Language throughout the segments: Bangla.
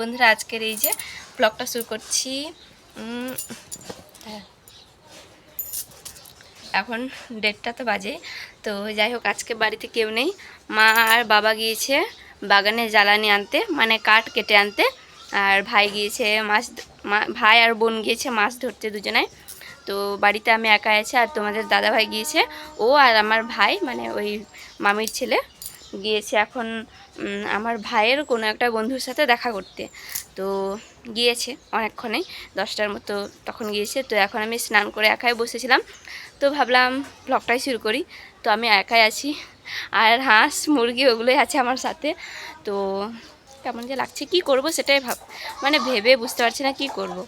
বন্ধুরা, আজকের এই যে ব্লগটা শুরু করছি। হ্যাঁ। এখন ডেটটা তো বাজে। তো যাই হোক, আজকে বাড়িতে কেউ নেই। মা আর বাবা গিয়েছে বাগানে জ্বালানি আনতে মানে কাঠ কেটে আনতে। আর ভাই গিয়েছে মাছ ভাই আর বোন গিয়েছে মাছ ধরতে দুজনায়। তো বাড়িতে আমি একা আছি আর তোমাদের দাদা ভাই গিয়েছে। ও আর আমার ভাই মানে ওই মামির ছেলে। গিয়েছে এখন আমার ভাইয়ের কোনো একটা বন্ধুর সাথে দেখা করতে। তো গিয়েছে অনেকক্ষণেই, দশটার মতো তখন গিয়েছে। তো এখন আমি স্নান করে একাই বসেছিলাম। তো ভাবলাম ব্লগটাই শুরু করি। তো আমি একাই আছি। আর হাঁস, মুরগি ওগুলোই আছে আমার সাথে। তো কেমন যে লাগছে, কি করব সেটাই ভাব মানে ভেবে বুঝতে পারছি না কি করব।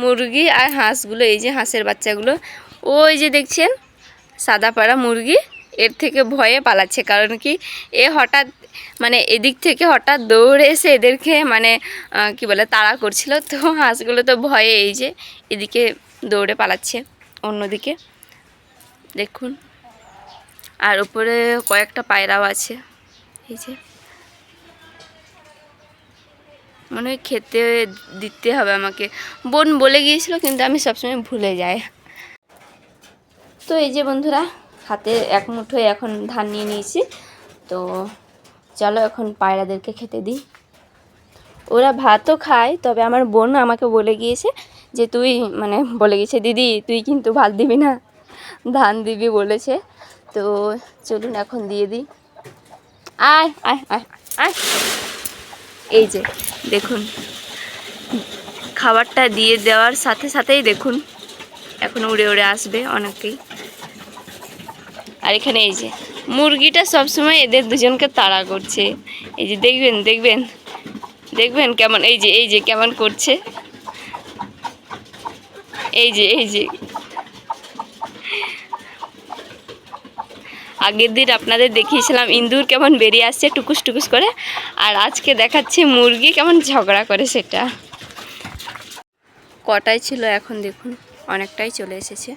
মুরগি আর হাঁসগুলো, এই যে হাঁসের বাচ্চাগুলো, ওই যে দেখছেন, সাদা পাড়া মুরগি। এর থেকে ভয়ে পালাচ্ছে। কারণ কি, এ হঠাৎ মানে এদিক থেকে হঠাৎ দৌড়ে এসে এদেরকে মানে কি বলে, তাড়া করছিল। তো হাঁসগুলো তো ভয়ে এই যে এদিকে দৌড়ে পালাচ্ছে, অন্যদিকে। দেখুন। আর উপরে কয়েকটা পায়রাও আছে। এই যে। মনে হয় খেতে দিতে হবে আমাকে। বোন বলে গিয়েছিল, কিন্তু আমি সবসময় ভুলে যাই। তো এই যে বন্ধুরা হাতে এক মুঠোয় এখন ধান নিয়ে নিয়েছি। তো চলো এখন পায়রাদেরকে খেতে দিই। ওরা ভাতও খায়, তবে আমার বোন আমাকে বলে গিয়েছে যে, তুই মানে বলে গেছে দিদি, তুই কিন্তু ভাত দিবি না, ধান দিবি বলেছে। তো চলুন এখন দিয়ে দিই। আয় আয় আয় আয়। এই যে, দেখুন। খাবারটা দিয়ে দেওয়ার সাথে সাথেই দেখুন, এখন উড়ে উড়ে আসবে অনেকেই। আর এখানে এই যে মুরগিটা সবসময় এদের দুজনকে তাড়া করছে। এই যে দেখবেন দেখবেন দেখবেন কেমন, এই যে এই যে কেমন করছে। এই যে এই যে। আগের দিন আপনাদের দেখিয়েছিলাম, ইন্দুর কেমন বেরিয়ে আসছে টুকুস টুকুস করে, আর আজকে দেখাচ্ছি মুরগি কেমন ঝগড়া করে সেটা। কটাই ছিল এখন দেখুন, অনেকটাই চলে এসেছে।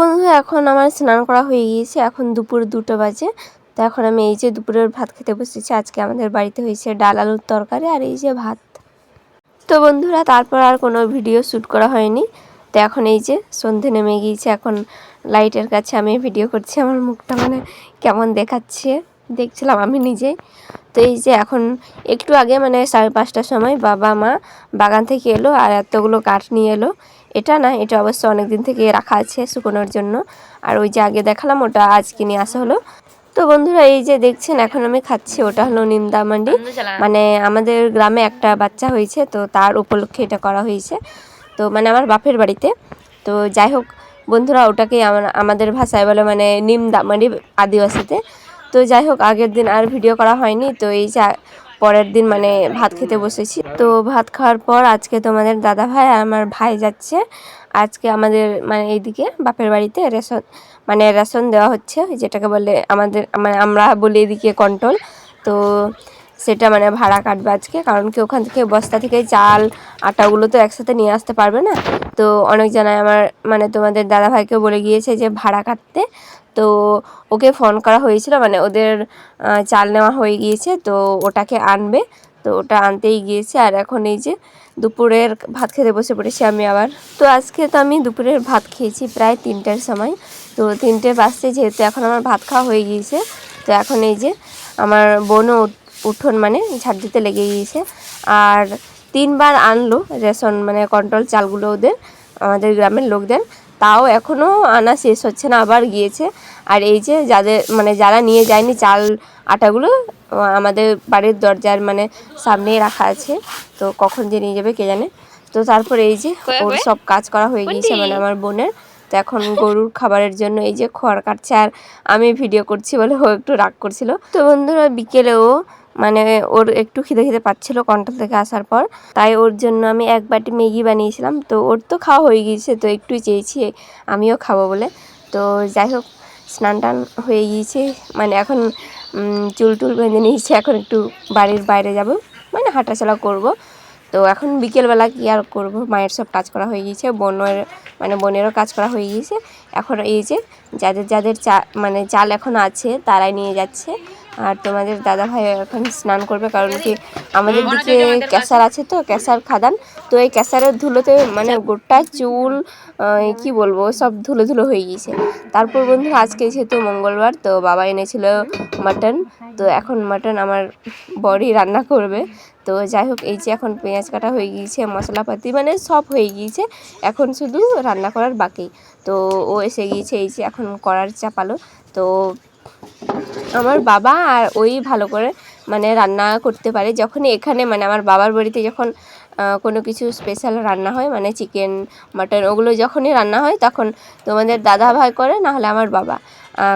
বন্ধু, এখন আমার স্নান করা হয়ে গিয়েছে। এখন দুপুর দুটো বাজে। তো এখন আমি এই যে দুপুরের ভাত খেতে বসেছি, আজকে আমাদের বাড়িতে হয়েছে ডাল আলুর তরকারি আর এই যে ভাত। তো বন্ধুরা, তারপর আর কোনো ভিডিও শ্যুট করা হয়নি। তো এখন এই যে সন্ধে নেমে গিয়েছে, এখন লাইটের কাছে আমি ভিডিও করছি। আমার মুখটা মানে কেমন দেখাচ্ছে? দেখছিলাম আমি নিজে। তো এই যে এখন একটু আগে মানে সাড়ে পাঁচটার সময় বাবা মা বাগান থেকে এলো আর এতগুলো কাঠ নিয়ে এলো। এটা না এটা অবশ্য অনেক দিন থেকে রাখা আছে শুকোনোর জন্য। আর ওই যে আগে দেখালাম ওটা আজকে নিয়ে আসা হলো। তো বন্ধুরা এই যে দেখছেন এখন আমি খাচ্ছি ওটা হলো নিন্দামান্ডি মানে আমাদের গ্রামে একটা বাচ্চা হয়েছে তো তার উপলক্ষে এটা করা হয়েছে। তো মানে আমার বাপের বাড়িতে। তো যাই হোক বন্ধুরা ওটাকে আমার আমাদের ভাষায় বলে মানে নিম দামারি আদিবাসীতে। তো যাই হোক আগের দিন আর ভিডিও করা হয়নি তো এই যে পরের দিন মানে ভাত খেতে বসেছি। তো ভাত খাওয়ার পর আজকে তোমাদের দাদা ভাই আর আমার ভাই যাচ্ছে। আজকে আমাদের মানে এইদিকে বাপের বাড়িতে রেশন মানে রেশন দেওয়া হচ্ছে, যেটাকে বলে আমাদের মানে আমরা বলি এদিকে কন্ট্রোল। তো সেটা মানে ভাড়া কাটবে আজকে, কারণ কি ওখান থেকে, বস্তা থেকে চাল, আটাগুলো তো একসাথে নিয়ে আসতে পারবে না। তো অনেক জানায় আমার মানে তোমাদের দাদা ভাইকে বলে গিয়েছে যে ভাড়া কাটতে। তো ওকে ফোন করা হয়েছিল মানে ওদের চাল নেওয়া হয়ে গিয়েছে, তো ওটাকে আনবে। তো ওটা আনতেই গিয়েছে, আর এখন এই যে দুপুরের ভাত খেতে বসে পড়েছি আমি আবার। তো আজকে তো আমি দুপুরের ভাত খেয়েছি প্রায় তিনটের সময়। তো তিনটে বাজতে যেহেতু এখন আমার ভাত খাওয়া হয়ে গিয়েছে। তো এখন এই যে আমার বোনও উঠোন মানে ঝাড় দিতে লেগে গিয়েছে। আর তিনবার আনলো রেশন মানে কন্ট্রোল চালগুলো ওদের আমাদের গ্রামের লোকদের। তাও এখনও আনা শেষ হচ্ছে না আবার গিয়েছে। আর এই যে যাদের মানে যারা নিয়ে যায়নি চাল আটাগুলো আমাদের বাড়ির দরজার মানে সামনেই রাখা আছে। তো কখন যে নিয়ে যাবে কে জানে? তো তারপর এই যে ওর সব কাজ করা হয়ে গিয়েছে মানে আমার বোনের। তো এখন গরুর খাবারের জন্য এই যে খড় কাটছে। আর আমি ভিডিও করছি বলে ও একটু রাগ করছিল। তো বন্ধুরা বিকেলেও মানে ওর একটু খিদে খিদে পাচ্ছিল কন্ট্রোল থেকে আসার পর। তাই ওর জন্য আমি এক বাটি ম্যাগি বানিয়েছিলাম। তো ওর তো খাওয়া হয়ে গিয়েছে, তো একটু চেয়েছি আমিও খাব বলে। তো যাই হোক, স্নান টান হয়ে গিয়েছে। মানে এখন চুল টুল বেঁধে নিয়েছি। এখন একটু বাড়ির বাইরে যাব। মানে হাঁটাচলা করব। তো এখন বিকেলবেলা কি আর করব? মায়ের সব কাজ করা হয়ে গিয়েছে। বোনের মানে বোনেরও কাজ করা হয়ে গিয়েছে। এখন এই যে, যাদের যাদের চা মানে চাল এখন আছে, তারাই নিয়ে যাচ্ছে। আর তোমাদের দাদা ভাই এখন স্নান করবে কারণ কি আমাদের দিকে ক্যাসার আছে তো ক্যাসার খাদান। তো এই ক্যাসারের ধুলোতে মানে গোটা চুল কি বলব সব ধুলো ধুলো হয়ে গিয়েছে। তারপর বন্ধু আজকে যেহেতু মঙ্গলবার তো বাবা এনেছিল মাটন। তো এখন মাটন আমার বড়ি রান্না করবে। তো যাই হোক এই যে এখন পেঁয়াজ কাটা হয়ে গিয়েছে মশলাপাতি মানে সব হয়ে গিয়েছে। এখন শুধু রান্না করার বাকি। তো ও এসে গিয়েছে এই যে এখন করার চাপালো। তো আমার বাবা আর ওই ভালো করে মানে রান্না করতে পারে। যখনই এখানে মানে আমার বাবার বাড়িতে যখন কোনো কিছু স্পেশাল রান্না হয় মানে চিকেন মাটন ওগুলো যখনই রান্না হয়, তখন তোমাদের দাদা ভাই করে, না হলে আমার বাবা।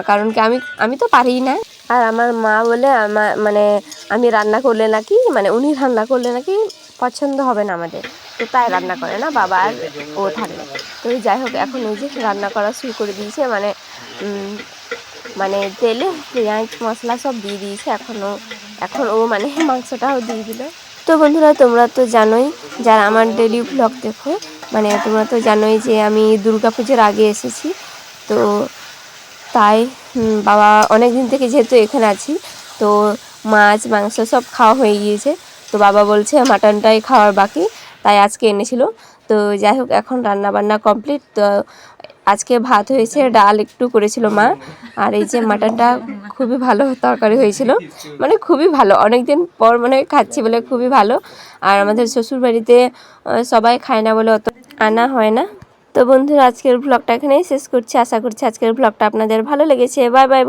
কারণ কি, আমি আমি তো পারি না। আর আমার মা বলে আমার মানে আমি রান্না করলে নাকি মানে উনি রান্না করলে নাকি পছন্দ হবে না আমাদের। তো তাই রান্না করে না, বাবা আর ও থাকলে তো যাই হোক, এখন ওই যে রান্না করা শুরু করে দিয়েছে মানে মানে তেলে পেঁয়াজ, মশলা সব দিয়ে দিয়েছে এখনও এখন ও মানে মাংসটাও দিয়ে দিল। তো বন্ধুরা, তোমরা তো জানোই, যারা আমার ডেলি ব্লগ দেখো মানে তোমরা তো জানোই যে আমি দুর্গা পুজোর আগে এসেছি। তো তাই বাবা অনেক দিন থেকে যেহেতু এখানে আছি, তো মাছ, মাংস সব খাওয়া হয়ে গিয়েছে। তো বাবা বলছে, মাটনটাই খাওয়ার বাকি। তাই আজকে এনেছিল। তো যাই হোক, এখন রান্না বান্না কমপ্লিট। তো আজকে ভাত হয়েছে, ডাল একটু করেছিল মা। আর এই যে মাটনটা খুবই ভালো তরকারি হয়েছিল। মানে খুবই ভালো অনেক দিন পর মানে খাচ্ছি বলে খুবই ভালো। আর আমাদের শ্বশুর বাড়িতে সবাই খায় না বলে অত আনা হয় না। তো বন্ধুরা, আজকের ব্লগটা এখানেই শেষ করছি। আশা করছি আজকের ব্লগটা আপনাদের ভালো লেগেছে। Bye bye